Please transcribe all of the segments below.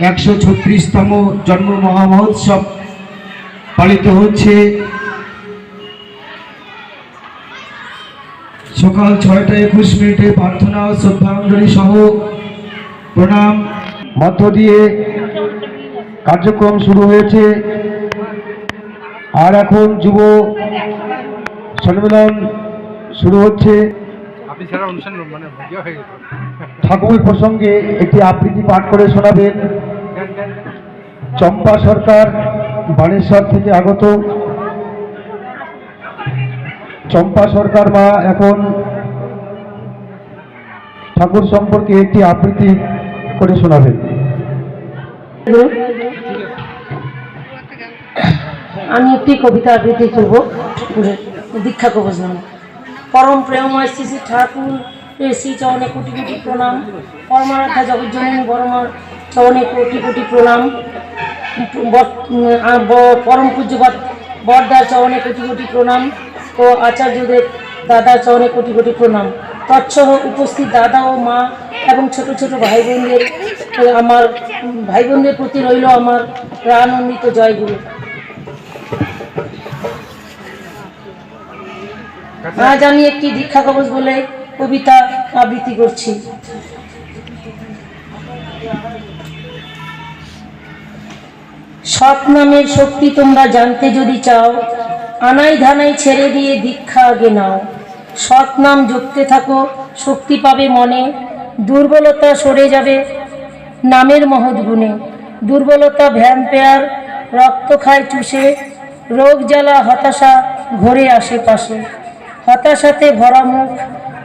একশো ছত্রিশতম জন্ম মহামহোৎসব পালিত হচ্ছে সকাল ছয়টা একুশ মিনিটে প্রার্থনা শ্রদ্ধাঞ্জলি সহ প্রণাম। মধ্য দিয়ে কার্যক্রম শুরু হয়েছে। আর এখন যুব সম্মেলন শুরু হচ্ছে। আপনি ছাড়া অনুষ্ঠান মানে হয়ে গেল ঠাকুর প্রসঙ্গে একটি আবৃত্তি পাঠ করে শোনাবেন। চম্পা সরকার, বানেশ্বর থেকে আগত। চম্পা সরকার মা এখন ঠাকুর সম্পর্কে একটি আবৃত্তি করে শোনাবেন। আমি একটি কবিতা আবৃত্তি করব। দীক্ষা কবচ নামে পরম প্রেমময় শ্রী ঠাকুর শ্রী চরণে কোটি কোটি প্রণাম। পরমারাধ্যা জগজ্জননী বরমার চরণে কোটি কোটি প্রণাম। পরম পূজ্যপাত বরদার চরণে কোটি কোটি প্রণাম ও আচার্যদের দাদার চরণে কোটি কোটি প্রণাম। তৎসহ উপস্থিত দাদা ও মা এবং ছোট ছোট ভাই বোনদের আমার ভাই বোনদের প্রতি রইল আমার প্রাণন্দিত জয়গুরু। আজ আমি একটি দীক্ষা কবচ বলে কবিতা আবৃত্তি করছি। সৎ নামের শক্তি তোমরা জানতে যদি চাও, আনাই ধানাই ছেড়ে দিয়ে দীক্ষা আগে নাও। সৎ নাম জপতে থাকো, শক্তি পাবে মনে, দুর্বলতা সরে যাবে নামের মহৎ গুণে। দুর্বলতা ভ্যাম্পেয়ার রক্ত খায় চুষে, রোগ জ্বালা হতাশা ঘরে আশেপাশে। হতাশাতে ভরা মুখ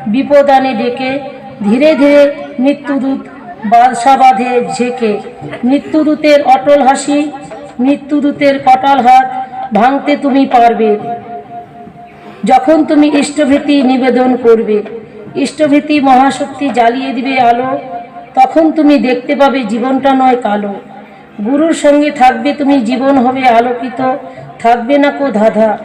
বিপদানে ডেকে, ধীরে ধীরে মৃত্যুদূত বাদশা বাঁধে ঝেঁকে। মৃত্যুদূতের অটল হাসি, মৃত্যুদূতের কটাল হাত ভাঙতে তুমি পারবে। যখন তুমি ইষ্টভীতি নিবেদন করবে, ইষ্টভীতি মহাশক্তি জ্বালিয়ে দিবে আলো, তখন তুমি দেখতে পাবে জীবনটা নয় কালো। গুরুর সঙ্গে থাকবে তুমি, জীবন হবে আলোকিত, থাকবে না কো ধাঁধা।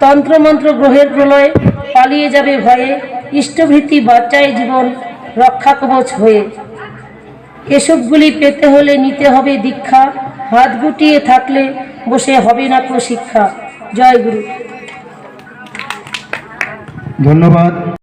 তন্ত্রমন্ত্র গ্রহের প্রলয় পালিয়ে যাবে ভয়ে ইষ্টভীতি বাচ্চায় জীবন রক্ষা কবচ হয়ে। এসবগুলি পেতে হলে নিতে হবে দীক্ষা, হাত গুটিয়ে থাকলে বসে হবে না কো শিক্ষা। জয় গুরু। ধন্যবাদ।